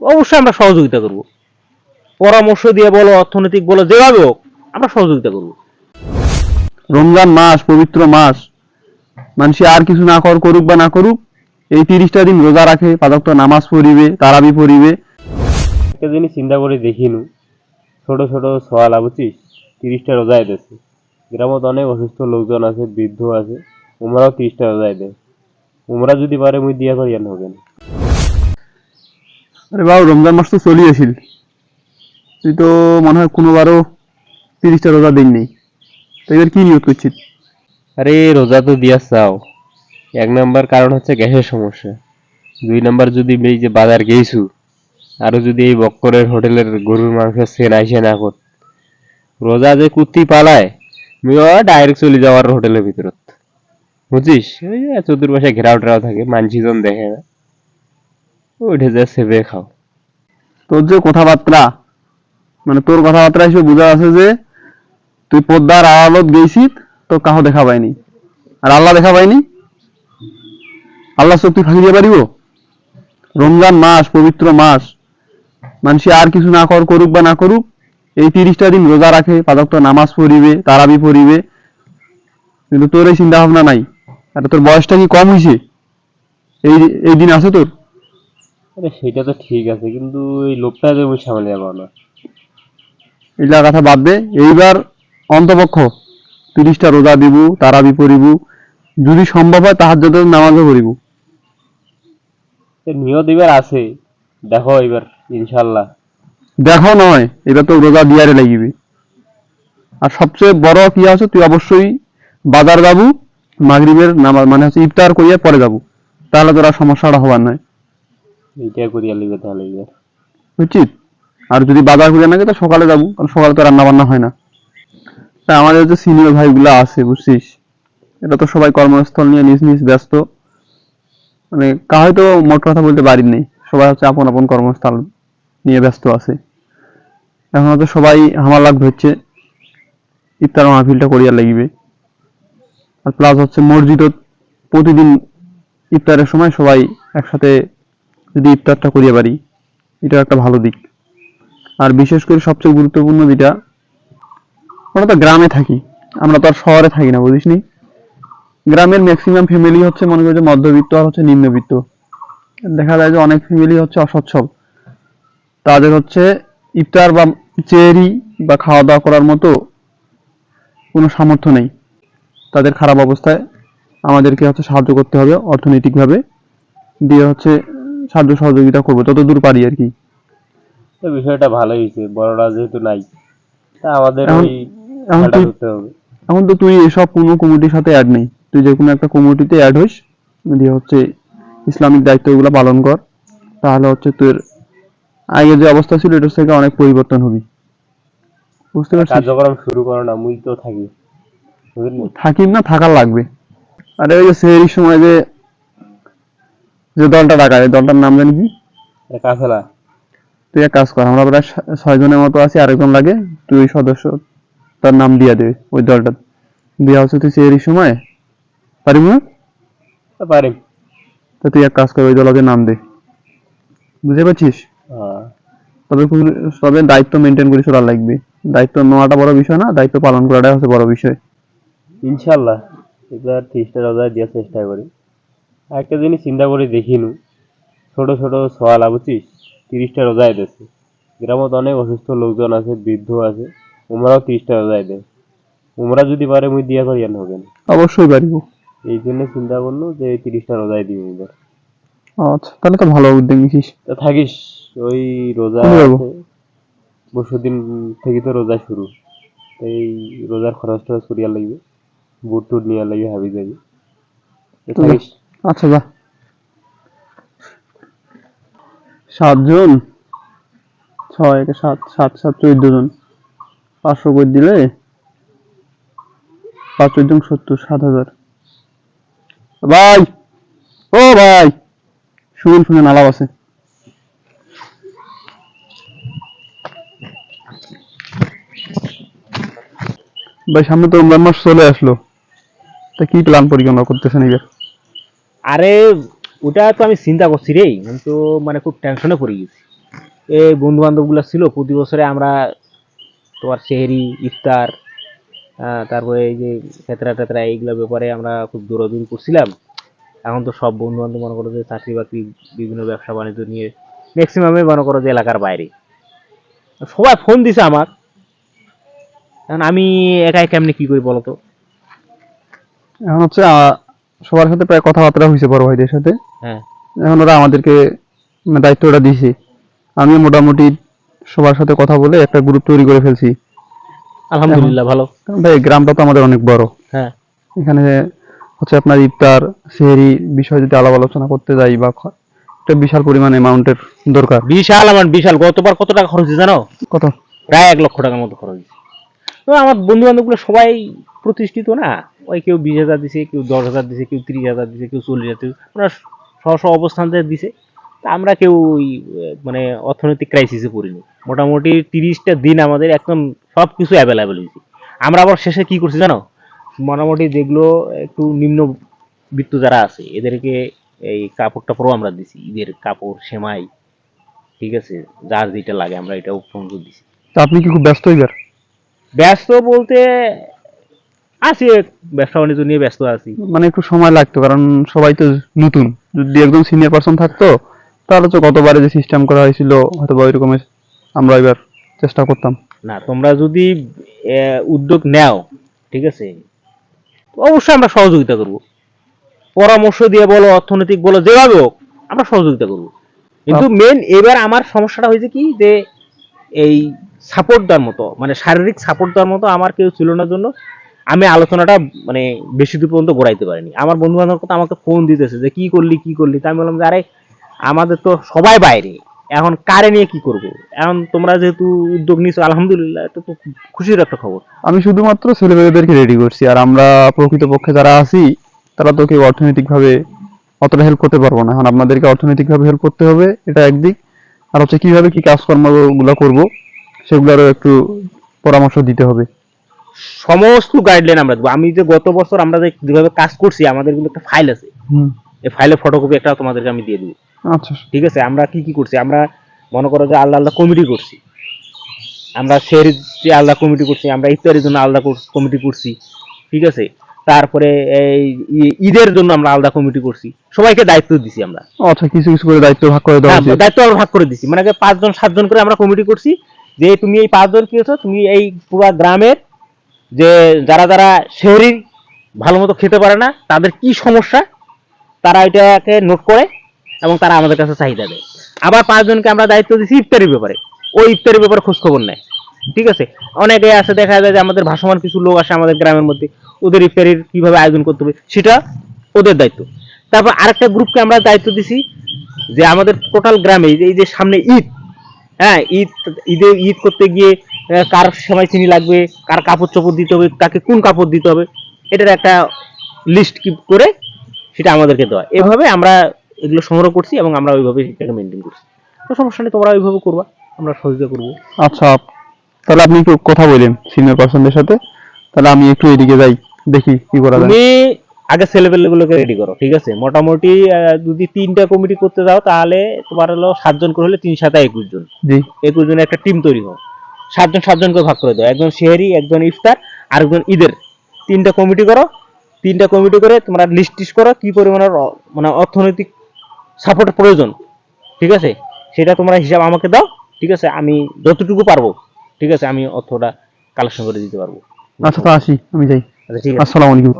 অবশ্যই আমরা সহযোগিতা করব। পরামর্শ দিয়ে বলো অর্থনৈতিক বলো যেভাবে হোক আমরা সহযোগিতা করব। রমজান মাস পবিত্র মাস মানুষ আর কিছু না কর করুক বা না করুক এই তিরিশটা দিন রোজা রাখে পাদক নামাজ পড়িবে তারাবি পড়িবে। একটা জিনিস চিন্তা করে দেখিনু ছোট ছোট সোয়ালা বুঝছিস তিরিশটা রোজায় দিয়েছে গ্রামত অনেক অসুস্থ লোকজন আছে বৃদ্ধ আছে ওমরাও তিরিশটা রোজায় দেয়। ওমরা যদি পারে মুই দিয়া করি আর হবে না আরে বাবু, রমজান মাস তো চলি আসিল। তুই তো মনে হয় কোনোবারও তিরিশটা রোজা দিন নেই তো এবার কি নিয়োগ করছিস? আরে, রোজা তো দিয়া চাও। এক নাম্বার কারণ হচ্ছে গ্যাসের সমস্যা। দুই নাম্বার যদি এই যে বাজার গেইছু, আরও যদি এই বক্করের হোটেলের গরুর মাংসের সেন আইসে না কর। রোজা যে কুত্তি পালায় ডাইরেক্ট চলে যাওয়ার হোটেলের ভিতরত। বুঝছিস ওই যে চতুর্পাশে ঘেরাও টেরাও থাকে মানসিজন দেখে না। ওইটা যা, সেবে খাও। তোর যে কথাবার্তা মানে তোর কথাবার্তা এসে বোঝা আছে যে তুই পদ্মার আদালত গেছিস তো কাহ দেখা পাইনি আর আল্লাহ দেখা পাইনি আল্লাহ চোখ তুই ফাঁকি দিয়ে পারিব রমজান মাস, পবিত্র মাস, মানুষ আর কিছু না কর, করুক বা না করুক, এই তিরিশটা দিন রোজা রাখে পাদক নামাজ পড়িবে, তারাবি পড়িবে। কিন্তু তোর এই চিন্তা ভাবনা নাই। আর তোর বয়সটা কি কম হয়েছে এই এই দিন আছে তোর? আরে সেটা তো ঠিক আছে কিন্তু এই লোকটা আমি সামনে যাব না। এগুলা কথা বাদ দে। এইবার অন্তপক্ষ তিরিশটা রোজা দিব তারাবি পড়িব যদি সম্ভব হয় তাহার যাতে নামাজও পড়িব। নিয়ত এবার আছে দেখো এবার ইনশাল্লাহ দেখো নয় এবার তো রোজা দিয়ারে লাগিবে। আর সবচেয়ে বড় কি আছে তুই অবশ্যই বাজার যাবু মাগরিবের নামাজ মানে হচ্ছে ইফতার করিয়া পরে যাব। তাহলে তোর সমস্যাটা হবার নয়। এইটা তাহলে এবার উচিত। আর যদি বাজার করিয়া না তো সকালে কারণ সকালে তো রান্না বান্না হয় না। তা আমাদের যে সিনিয়র ভাইগুলা আছে, বুঝছিস? এটা তো সবাই কর্মস্থল নিয়ে নিজ নিজ ব্যস্ত। মানে মোট কথা বলতে পারি নেই। সবাই হচ্ছে আপন আপন কর্মস্থল নিয়ে ব্যস্ত আছে। এখন হয়তো সবাই আমার লাগ ধরছে, ইফতার মাহফিলটা করিয়া লাগিবে। আর প্লাস হচ্ছে মসজিদত প্রতিদিন ইফতারের সময় সবাই একসাথে যদি ইফতারটা করিয়া পারি, এটা একটা ভালো দিক। আর বিশেষ করে সবচেয়ে গুরুত্বপূর্ণ যেটা, আমরা তো গ্রামে থাকি, আমরা তো আর শহরে থাকি না, বুঝিস নি? গ্রামের ম্যাক্সিমাম ফ্যামিলি হচ্ছে, মনে করি যে মধ্যবিত্ত আর হচ্ছে নিম্নবিত্ত। দেখা যায় যে অনেক ফ্যামিলি হচ্ছে অসচ্ছল। তাদের হচ্ছে ইফতার বা চেরি বা খাওয়া দাওয়া করার মতো কোনো সামর্থ্য নেই। তাদের খারাপ অবস্থায় আমাদেরকে হচ্ছে সাহায্য করতে হবে, অর্থনৈতিকভাবে। দিয়ে হচ্ছে সাহায্য সহযোগিতা করব যতদূর পারি আর কি। তো বিষয়টা ভালোই হয়েছে বড়রা যেহেতু নাই তা আমাদের এখন- ওই এখন তুই- এখন তো তুই এসব কোনো কমিটির সাথে অ্যাড নেই। তুই যে কোনো একটা কমিটিতে অ্যাড হইস দিয়ে হচ্ছে ইসলামিক দায়িত্বগুলো পালন কর তাহলে হচ্ছে তোর আগে যে অবস্থা ছিল এটার থেকে অনেক পরিবর্তন হবি। বুঝতে পারছিস? কার্যক্রম শুরু করো না মুই তো থাকি। থাকিম না থাকার লাগবে। আরে ওই যে সেহরির সময় যে যে দলটা ডাকা এই দলটার নাম জানি কি? কাফেলা। তুই এক কাজ কর আমরা প্রায় ছয় জনের মতো আছি আরেকজন লাগে তুই সদস্য তার নাম দিয়া দে ওই দলটা দিয়া হচ্ছে তুই সেহরির সময়? পারিব না? পারি তা তুই এক কাজ কর ওই দলকে নাম দে। বুঝতে পারছিস? হ্যাঁ। তবে তবে দায়িত্ব মেনটেন করে চলা লাগবে। দায়িত্ব নেওয়াটা বড় বিষয় না দায়িত্ব পালন করাটাই হচ্ছে বড় বিষয়। ইনশাল্লাহ। এবার দেওয়ার চেষ্টা করি। একটা জিনিস চিন্তা করে দেখিনু ছোট ছোট সোয়ালা বুঝছিস তিরিশটা রোজায় দিয়েছে গ্রামত অনেক অসুস্থ লোকজন আছে বৃদ্ধ আছে উমরাও তিরিশটা রোজায় দেয় উমরা যদি পারে মুই দিয়া করি আর হবে না অবশ্যই পারিব এই জন্য চিন্তা করল যে এই তিরিশটা রোজায় দিব এবার আচ্ছা তাহলে তো ভালো উদ্যোগ নিছিস। তা থাকিস ওই রোজা পরশু দিন থেকে তো রোজা শুরু। এই রোজার খরচ টরচ করিয়া লাগবে বুট টুট নিয়ে লাগবে হাবি যাবি থাকিস। আচ্ছা যা। সাতজন ছয়, একে সাত সাত সাত, চোদ্দ জন। পাঁচশো করে দিলে? পাঁচ, চোদ্দ সত্তর, সাত হাজার। ভাই! ও ভাই! শুনুন, শুনেন, আলাপ আছে। ভাই, সামনে তো রমজান মাস চলে আসলো। তা কি প্ল্যান পরিকল্পনা করতেছেন এবার? আরে, ওটা তো আমি চিন্তা করছি রে। আমি তো মানে খুব টেনশনে পড়ে গেছি। এই বন্ধু বান্ধবগুলো ছিল, প্রতি বছরে আমরা তোমার সেহেরি, ইফতার তারপরে এই যে খেতরা টেতরা, এইগুলো ব্যাপারে আমরা খুব দৌড়াদৌড়ি করছিলাম। এখন তো সব বন্ধু বান্ধব মনে করো যে চাকরি বাকরি, বিভিন্ন ব্যবসা বাণিজ্য নিয়ে ম্যাক্সিমামে মনে করো যে এলাকার বাইরে। সবাই ফোন দিছে আমার। এখন আমি একাই কেমনি কি করি বলতো এখন হচ্ছে সবার সাথে প্রায় কথাবার্তা হয়েছে বড় ভাইদের সাথে। হ্যাঁ। এখন ওরা আমাদেরকে মানে দায়িত্বটা দিছে। আমি মোটামুটি সবার সাথে কথা বলে একটা গ্রুপ তৈরি করে ফেলছি। আলহামদুলিল্লাহ ভালো। কারণ ভাই গ্রামটা তো আমাদের অনেক বড়। হ্যাঁ। এখানে হচ্ছে আপনার ইফতার সেহরি বিষয় যদি আলাপ আলোচনা করতে যাই বা একটা বিশাল পরিমাণ অ্যামাউন্টের দরকার। বিশাল আমার বিশাল। গতবার কত টাকা খরচ হয়েছে জানো? কত? প্রায় এক লক্ষ টাকার মতো খরচ হয়েছে। আমার বন্ধু বান্ধবগুলো সবাই প্রতিষ্ঠিত না? ওই কেউ বিশ হাজার দিছে কেউ দশ হাজার দিছে কেউ তিরিশ হাজার দিছে কেউ চল্লিশ হাজার দিছে ওরা স্ব অবস্থানতে দিছে। তা আমরা কেউ ওই মানে অর্থনৈতিক ক্রাইসিসে পড়িনি। মোটামুটি তিরিশটা দিন আমাদের একদম সব কিছু অ্যাভেলেবেল হয়েছে। আমরা আবার শেষে কি করছি জানো? মোটামুটি যেগুলো একটু নিম্ন বিত্ত যারা আছে এদেরকে এই কাপড় টাপড়ও আমরা দিছি ঈদের কাপড় সেমাই ঠিক আছে? যার যেটা লাগে আমরা এটাও পর্যন্ত দিছি। তা আপনি কি খুব ব্যস্ত এবার? ব্যস্ত বলতে আছি ব্যবসা বাণিজ্য নিয়ে ব্যস্ত আছি। মানে একটু সময় লাগতো কারণ সবাই তো নতুন। যদি একদম সিনিয়র পার্সন থাকতো তাহলে তো গতবারে যে সিস্টেম করা হয়েছিল হয়তো বা আমরা এবার চেষ্টা করতাম। না তোমরা যদি উদ্যোগ নেও ঠিক আছে? অবশ্যই আমরা সহযোগিতা করব। পরামর্শ দিয়ে বলো অর্থনৈতিক বলো যেভাবে হোক আমরা সহযোগিতা করব। কিন্তু মেন এবার আমার সমস্যাটা হয়েছে কি যে এই সাপোর্ট দেওয়ার মতো মানে শারীরিক সাপোর্ট দেওয়ার মতো আমার কেউ ছিল না জন্য। আমি আলোচনাটা মানে বেশি দূর পর্যন্ত গড়াইতে পারিনি। আমার বন্ধু বান্ধব কথা আমাকে ফোন দিতেছে যে, কি করলি কি করলি? তা আমি বললাম যে, আরে, আমাদের তো সবাই বাইরে। এখন কারে নিয়ে কি করব? এখন তোমরা যেহেতু উদ্যোগ নিছো, আলহামদুলিল্লাহ, এটা তো খুশির একটা খবর। আমি শুধুমাত্র ছেলেমেয়েদেরকে রেডি করছি। আর আমরা প্রকৃতপক্ষে যারা আছি, তারা তো কেউ অর্থনৈতিকভাবে অতটা হেল্প করতে পারব না। এখন আপনাদেরকে অর্থনৈতিকভাবে হেল্প করতে হবে, এটা একদিক আর হচ্ছে কীভাবে কি কাজকর্মগুলো করব, সেগুলোরও একটু পরামর্শ দিতে হবে। সমস্ত গাইডলাইন আমরা দেবো। আমি যে গত বছর আমরা যেভাবে কাজ করছি আমাদের কিন্তু একটা ফাইল আছে। এই ফাইলের ফটোকপি একটা তোমাদেরকে আমি দিয়ে দিই আচ্ছা। ঠিক আছে? আমরা কি কি করছি? আমরা মনে করো যে আলাদা আলাদা কমিটি করছি। আমরা শেরির যে আলাদা কমিটি করছি আমরা ইফতারের জন্য আলাদা কমিটি করছি। ঠিক আছে? তারপরে এই ঈদের জন্য আমরা আলাদা কমিটি করছি। সবাইকে দায়িত্ব দিছি আমরা। আচ্ছা কিছু কিছু করে দায়িত্ব ভাগ করে দেওয়া হ্যাঁ, দায়িত্ব আমরা ভাগ করে দিছি। মানে পাঁচজন সাতজন করে আমরা কমিটি করছি। যে তুমি এই পাঁচজন কি হচ্ছে তুমি এই পুরো গ্রামের যে যারা যারা শহরি ভালো মতো খেতে পারে না, তাদের কি সমস্যা? তারা এটাকে নোট করে এবং তারা আমাদের কাছে চাহিদা দেয়। আবার পাঁচজনকে আমরা দায়িত্ব দিচ্ছি ইফতারির ব্যাপারে। ওই ইফতারির ব্যাপারে খোঁজ খবর নেয়। ঠিক আছে? অনেকে আছে, দেখা যায় যে আমাদের ভাসমান কিছু লোক আসে আমাদের গ্রামের মধ্যে। ওদের ইফতারির কীভাবে আয়োজন করতে হবে, সেটা ওদের দায়িত্ব। তারপর আরেকটা গ্রুপকে আমরা দায়িত্ব দিছি যে আমাদের টোটাল গ্রামে এই যে- সামনে ঈদ হ্যাঁ ঈদ, ঈদে ঈদ করতে গিয়ে কার সময় চিনি লাগবে কার কাপড় চোপড় দিতে হবে কাকে কোন কাপড় দিতে হবে এটার একটা লিস্ট কি করে সেটা আমাদেরকে দেওয়া। এভাবে আমরা এগুলো সংগ্রহ করছি এবং আমরা ওইভাবে সেটাকে মেনটেন করছি। তো সমস্যা নেই তোমরা ওইভাবে করবা আমরা সহযোগিতা করব। আচ্ছা তাহলে আপনি একটু কথা বলেন সিনিয়র পার্সনদের সাথে। তাহলে আমি একটু এদিকে যাই দেখি কি করা যায়। তুমি আগে ছেলেপেলেগুলোকে রেডি করো ঠিক আছে? মোটামুটি যদি তিনটা কমিটি করতে যাও তাহলে তোমার হলো সাতজন করে হলে তিন সাথে একুশ জন। জি। একুশ জনের একটা টিম তৈরি হোক। সাতজন সাতজন করে ভাগ করে দাও। একজন শেহরি একজন ইফতার আর একজন ঈদের। তিনটা কমিটি করো। তিনটা কমিটি করে তোমরা লিস্ট টিস্ট করো কি পরিমাণের মানে অর্থনৈতিক সাপোর্ট প্রয়োজন। ঠিক আছে? সেটা তোমরা হিসাব আমাকে দাও। ঠিক আছে? আমি যতটুকু পারব। ঠিক আছে? আমি অর্থটা কালেকশন করে দিতে পারব। আচ্ছা তো আসি। আমি যাই। আচ্ছা ঠিক আছে। আসসালামু আলাইকুম।